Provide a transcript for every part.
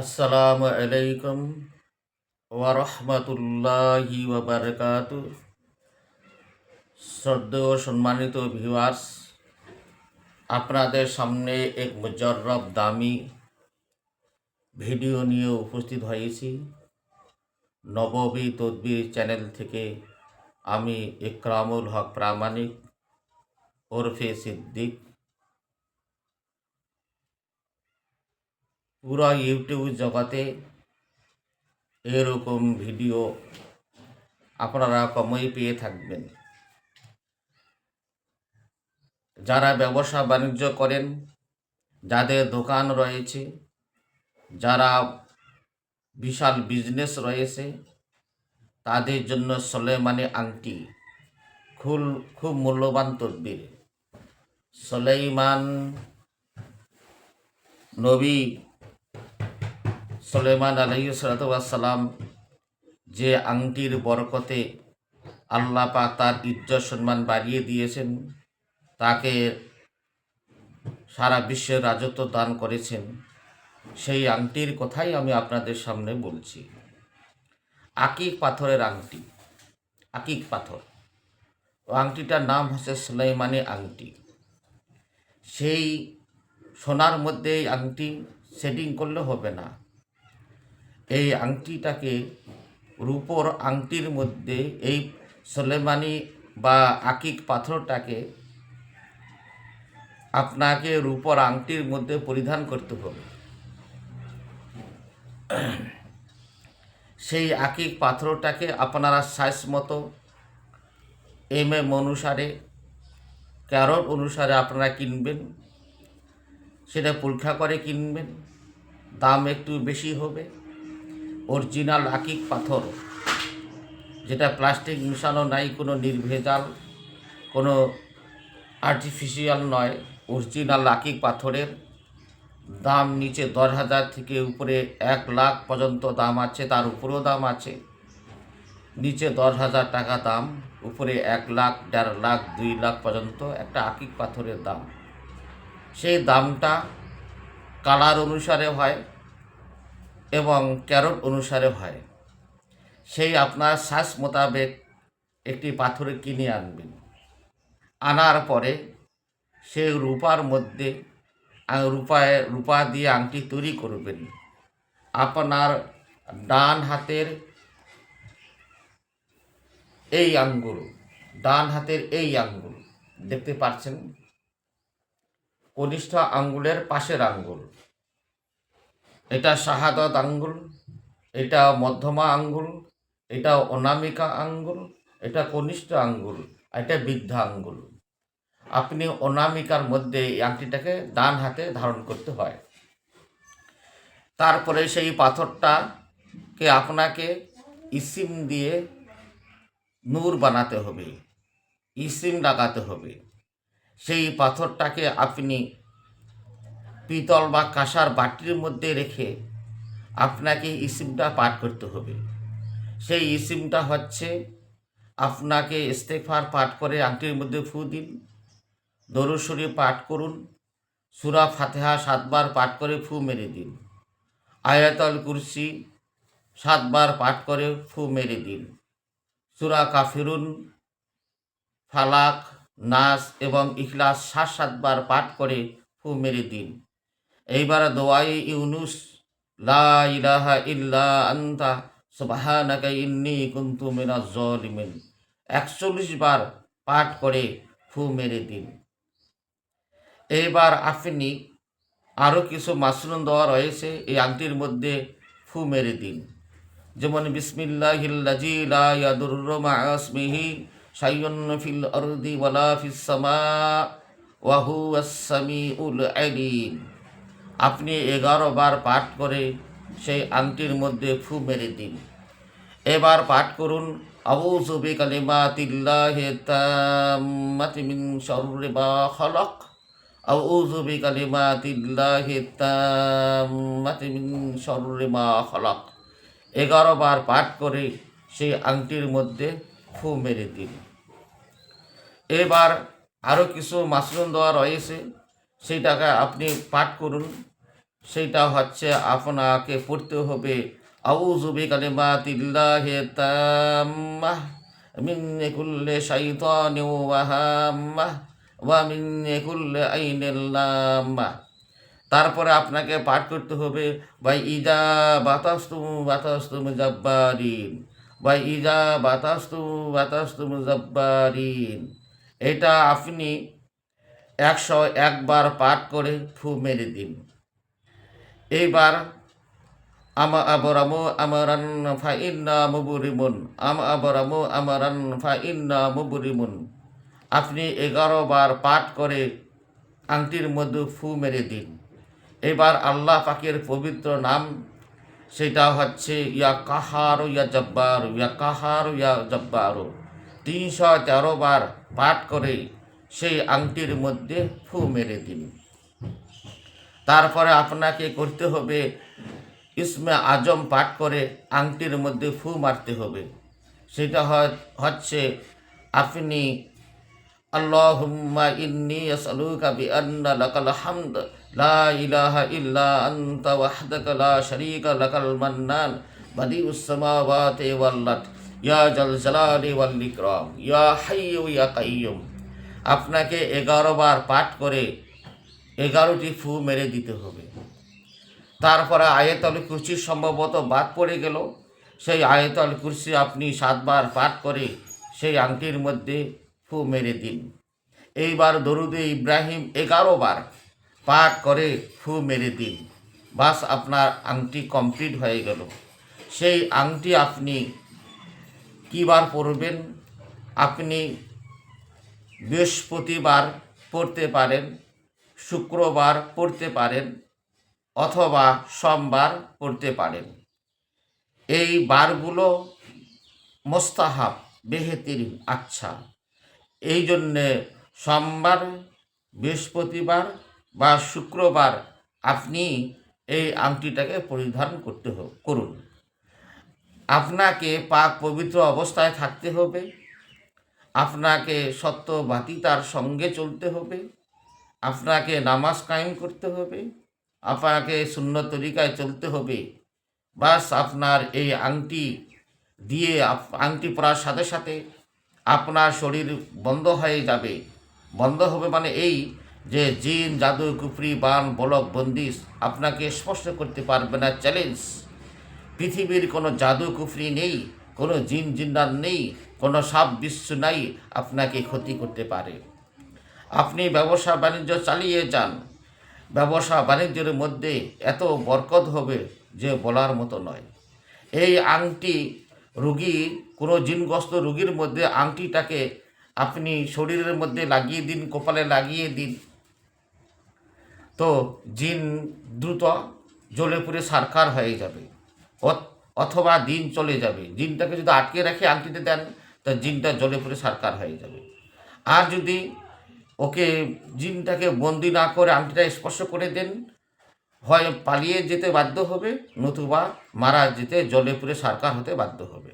আসসালামু আলাইকুম ওয়া রাহমাতুল্লাহি ওয়া বারাকাতু শ্রদ্ধেয় সম্মানিত ভিউয়ার্স আপনাদের সামনে এক মুজর্রব দামি ভিডিও নিয়ে উপস্থিত হয়েছি। নববী তদবির চ্যানেল থেকে আমি ইকরামুল হক প্রামাণিক ওরফে সিদ্দিক। পুরো ইউটিউব জগতে এরকম ভিডিও আপনারা কমই পেয়ে থাকবেন। যারা ব্যবসা বাণিজ্য করেন, যাদের দোকান রয়েছে, যারা বিশাল বিজনেস রয়েছে, তাদের জন্য সলেমানি আংটি খুব খুব মূল্যবান তদ্বির। সলেইমান নবী সলেমান আলহিসাল্লাম যে আংটির বরকতে আল্লাহ পাক তার ইজ্জত সম্মান বাড়িয়ে দিয়েছেন, তাকে সারা বিশ্বের রাজত্ব দান করেছেন, সেই আংটির কথাই আমি আপনাদের সামনে বলছি। আকিক পাথরের আংটি, আকিক পাথর। ও আংটিটার নাম হচ্ছে সুলাইমানি আংটি। সেই সোনার মধ্যে এই আংটি সেটিং করলে হবে না। এই আংটিটাকে রূপোর আংটির মধ্যে এই সলেমানি বা আকিক পাথরটাকে আপনাকে রূপর আংটির মধ্যে পরিধান করতে হবে। সেই আকিক পাথরটাকে আপনারা সাইজ মতো এম এম অনুসারে ক্যারট অনুসারে আপনারা কিনবেন। সেটা পরীক্ষা করে কিনবেন। দাম একটু বেশি হবে। অরিজিনাল আকিক পাথর, যেটা প্লাস্টিক মিশানো নাই, কোনো নির্ভেজাল, কোনো আর্টিফিশিয়াল নয়, অরিজিনাল আকিক পাথরের। দাম নিচে দশ হাজার থেকে উপরে এক লাখ পর্যন্ত দাম আছে, তার উপরেও দাম আছে। নিচে দশ হাজার টাকা দাম, উপরে এক লাখ, দেড় লাখ, দুই লাখ পর্যন্ত একটা আকিক পাথরের দাম। সেই দামটা কালার অনুসারে হয়। এবং ক্যারট অনুসারে হয়। সেই আপনার শ্বাস মোতাবেক একটি পাথরে কিনে আনবেন। আনার পরে সেই রূপার মধ্যে, রূপায়, রূপা দিয়ে আংটি তৈরি করবেন। আপনার ডান হাতের এই আঙ্গুল, ডান হাতের এই আঙ্গুল, দেখতে পাচ্ছেন? কনিষ্ঠ আঙ্গুলের পাশের আঙ্গুল। এটা শাহাদত আঙ্গুল, এটা মধ্যমা আঙ্গুল, এটা অনামিকা আঙ্গুল, এটা কনিষ্ঠ আঙ্গুল এটা বৃদ্ধা আঙ্গুল। আপনি অনামিকার মধ্যে এই আংটিটাকে ডান হাতে ধারণ করতে হয়। তারপরে সেই পাথরটাকে আপনাকে ইসিম দিয়ে নূর বানাতে হবে, ইসিম লাগাতে হবে। সেই পাথরটাকে আপনি পিতল বা কাঁসার বাটির মধ্যে রেখে আপনাকে ইসিমটা পাঠ করতে হবে। সেই ইসিমটা হচ্ছে আপনাকে ইস্তেফার পাঠ করে আংটির মধ্যে ফু দিন দরুশরী পাঠ করুন, সুরা ফাতেহা সাতবার পাঠ করে ফু মেরে দিন, আয়াতল কুরসি সাতবার পাঠ করে ফু মেরে দিন, সুরা কাফিরুন, ফালাক, নাস এবং ইখলাস সাত সাতবার পাঠ করে ফু মেরে দিন। এইবার দোয়াই ইউনুস, লা ইলাহা ইল্লা আন্তা, সুবহানাকা ইন্নী কুনতু মিনাজ জালিমিন। একচল্লিশ বার পাঠ করে ফু মেরে দিন। এইবার আপনি আরও কিছু মাসরুম দেওয়া রয়েছে, এই আংটির মধ্যে ফু মেরে দিন। যেমন বিসমিল্লাহিল্লাজি লা ইয়াদুররু মা'a ইসমিহি শাইউন ফিল আরদি ওয়ালা ফিস সামা, ওয়া হুয়াস সামিউল আলিম। আপনি এগারো বার পাঠ করে সেই আংটির মধ্যে ফু মেরে দিন। এবার পাঠ করুন, আউযু বিকালিমাতিল্লাহি তাম্মাতি মিন শাররি মা খালাক। আউযু বিকালিমাতিল্লাহি তাম্মাতি মিন শাররি মা খালাক। এগারো বার পাঠ করে সেই আংটির মধ্যে ফু মেরে দিন। এবার আরও কিছু মাশরুম দেওয়া রয়েছে, সেইটাকে আপনি পাঠ করুন। সেইটা হচ্ছে আপনাকে পড়তে হবে। আউযু বিকালিমাতিল্লাহি তাম্মাহ মিন কুল্লি শাইতানিন ওয়া হাম্মাহ ওয়া মিন কুল্লি আইনিল লাম্মাহ তারপরে আপনাকে পাঠ করতে হবে, ভাই ইজা বাতাস্তু বাতাস্তু মুজাব্বারিন ভাই ইজা বাতাস্তু বাতাস্তু মুজাব্বারিন এটা আপনি একশো একবার পাঠ করে ফু মেরে দিন। এইবার আমা আবরামু আমারান ফাইন্না মুবুরিমুন। আম আবরামু আমারান ফাইন্না মুবুরিমুন। আপনি এগারো বার পাঠ করে আংটির মধ্যে ফু মেরে দিন। এবার আল্লাহ পাকের পবিত্র নাম, সেটা হচ্ছে, ইয়া কাহার ইয়া জব্বার, ইয়া কাহার ইয়া জব্বার। তিনশো তেরো বার পাঠ করে সেই আংটির মধ্যে ফু মেরে দিন। তারপরে আপনাকে করতে হবে ইসমে আজম পাঠ করে আংটির মধ্যে ফু মারতে হবে। সেটা হচ্ছে আপনি আল্লাহুম্মা ইন্নি আসআলুকা বিআন্না লাকাল হামদ, লা ইলাহা ইল্লা আনতা ওয়াহদাকা লা শারীকা লাকাল মান্নান, বাদিউস সামাওয়াতি ওয়াল আরদ ইয়া জাল জালালি ওয়াল ইকরাম, ইয়া হাইয়্যু ইয়া কাইয়্যুম। আপনাকে এগারো বার পাঠ করে এগারোটি ফু মেরে দিতে হবে। তারপরে আয়তল কুরসি সম্ভবত বাদ পড়ে গেল। সেই আয়তল কুর্সি আপনি সাতবার পাঠ করে সেই আংটির মধ্যে ফু মেরে দিন। এইবার দরুদে ইব্রাহিম এগারো বার পাঠ করে ফু মেরে দিন। বাস আপনার আংটি কমপ্লিট হয়ে গেল। সেই আংটি আপনি কীবার পরবেন? আপনি বৃহস্পতিবার পড়তে পারেন। শুক্রবার পড়তে পারেন অথবা সোমবার পড়তে পারেন। এই বারগুলো মোস্তাহাব, বেহেতির আচ্ছা। এই জন্যে সোমবার, বৃহস্পতিবার বা শুক্রবার আপনি এই আংটিটাকে পরিধান করতে করুন। আপনাকে পাক পবিত্র অবস্থায় থাকতে হবে। আপনাকে সত্যবাদী তার সঙ্গে চলতে হবে। আপনাকে নামাজ কায়েম করতে হবে, আপনাকে শূন্য তরিকায় চলতে হবে। বাস আপনার এই আংটি দিয়ে আংটি পরার সাথে সাথে আপনার শরীর বন্ধ হয়ে যাবে। বন্ধ হবে মানে এই যে জিন, জাদু, কুফরি, বান, বলক, বন্দিশ আপনাকে স্পষ্ট করতে পারবে না চ্যালেঞ্জ পৃথিবীর কোনো জাদু, কুফরি নেই, কোনো জিন জিন্দান নেই, কোনো সাপ বিশ্ব নাই আপনাকে ক্ষতি করতে পারে। আপনি ব্যবসা বাণিজ্য চালিয়ে যান। ব্যবসা বাণিজ্যের মধ্যে এত বরকত হবে যে বলার মতো নয়। এই আংটি রুগী কোনো জিনগ্রস্ত রুগীর মধ্যে আংটিটাকে আপনি শরীরের মধ্যে লাগিয়ে দিন, কপালে লাগিয়ে দিন। তো জিন দ্রুত জ্বলে পুড়ে সারকার হয়ে যাবে। অথবা দিন চলে যাবে। জিনটাকে যদি আটকে রেখে আংটিতে দেন, তা জিনটা জ্বলে পুড়ে সারকার হয়ে যাবে। আর যদি ওকে জিনটাকে বন্দি না করে আংটিটা স্পর্শ করে দেন। হয় পালিয়ে যেতে বাধ্য হবে, নতুবা মারা যেতে জলে পুড়ে সারকার হতে বাধ্য হবে।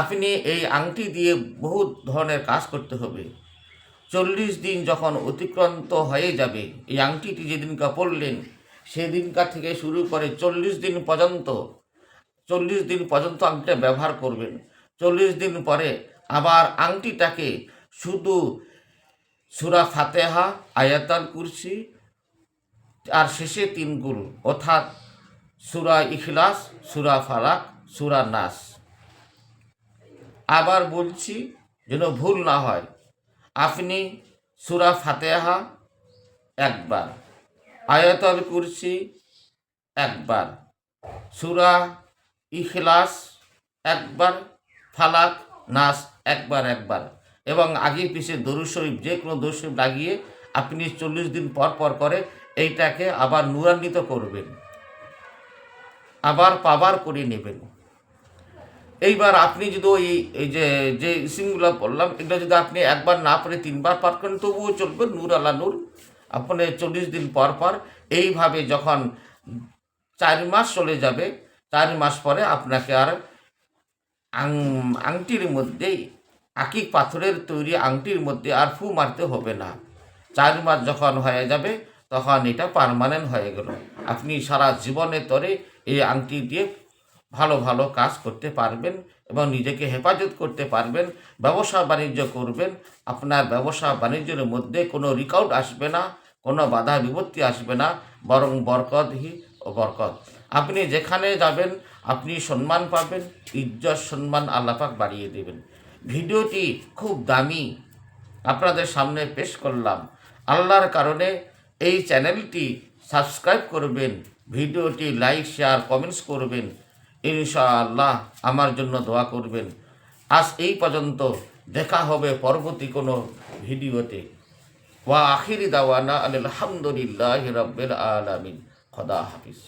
আপনি এই আংটি দিয়ে বহু ধরনের কাজ করতে হবে। চল্লিশ দিন যখন অতিক্রান্ত হয়ে যাবে, এই আংটিটি যেদিনকা পড়লেন সেদিনকার থেকে শুরু করে চল্লিশ দিন পর্যন্ত, চল্লিশ দিন পর্যন্ত আংটিটা ব্যবহার করবেন। চল্লিশ দিন পরে আবার আংটিটাকে শুধু সুরা ফাতেহা, আয়াতাল কুরসি, আর শেষে তিন গুরু, অর্থাৎ সুরা ইখলাস, সুরা ফালাক সুরা নাস। আবার বলছি যেন ভুল না হয়, আপনি সুরা ফাতেহা একবার, আয়াতল কুরসি একবার, সুরা ইখলাস একবার ফালাক নাস একবার একবার। এবং আগে পিছিয়ে দরুদ শরীফ, যে কোনো দরুদ শরীফ লাগিয়ে আপনি চল্লিশ দিন পর পর করে এইটাকে আবার নূরান্বিত করবেন। আবার পাবার করে নেবেন। এইবার আপনি যদি ওই, এই যে যে সিমগুলো বললাম এগুলো যদি আপনি একবার না পড়ে তিনবার পাঠ করেন, তবুও চলবে নূর আল্লাহ নূর। আপনি চল্লিশ দিন পর পর এইভাবে যখন চার মাস চলে যাবে, চার মাস পরে আপনাকে আর আংটির মধ্যেই আকিক পাথরের তৈরি আংটির মধ্যে আর ফু মারতে হবে না। চার মাস যখন হয়ে যাবে, তখন এটা পারমানেন্ট হয়ে গেল। আপনি সারা জীবনে তরে এই আংটি দিয়ে ভালো ভালো কাজ করতে পারবেন এবং নিজেকে হেফাজত করতে পারবেন, ব্যবসা বাণিজ্য করবেন। আপনার ব্যবসা বাণিজ্যের মধ্যে কোনো রিকাউট আসবে না, কোনো বাধা বিপত্তি আসবে না, বরং বরকতহি ও বরকত। আপনি যেখানে যাবেন, আপনি সম্মান পাবেন, ইজ্জত সম্মান আল্লাপাক বাড়িয়ে দেবেন। ভিডিওটি খুব দামি। আপনাদের সামনে পেশ করলাম। আল্লাহর কারণে এই চ্যানেলটি সাবস্ক্রাইব করবেন, ভিডিওটি লাইক, শেয়ার, কমেন্টস করবেন। ইনশাআল্লাহ আমার জন্য দোয়া করবেন। আজ এই পর্যন্ত দেখা হবে পরবর্তী কোনো ভিডিওতে। ওয়া আখিরি দাওয়ানা আলহামদুলিল্লাহ রব্বিল আলামিন। খদা হাফিজ।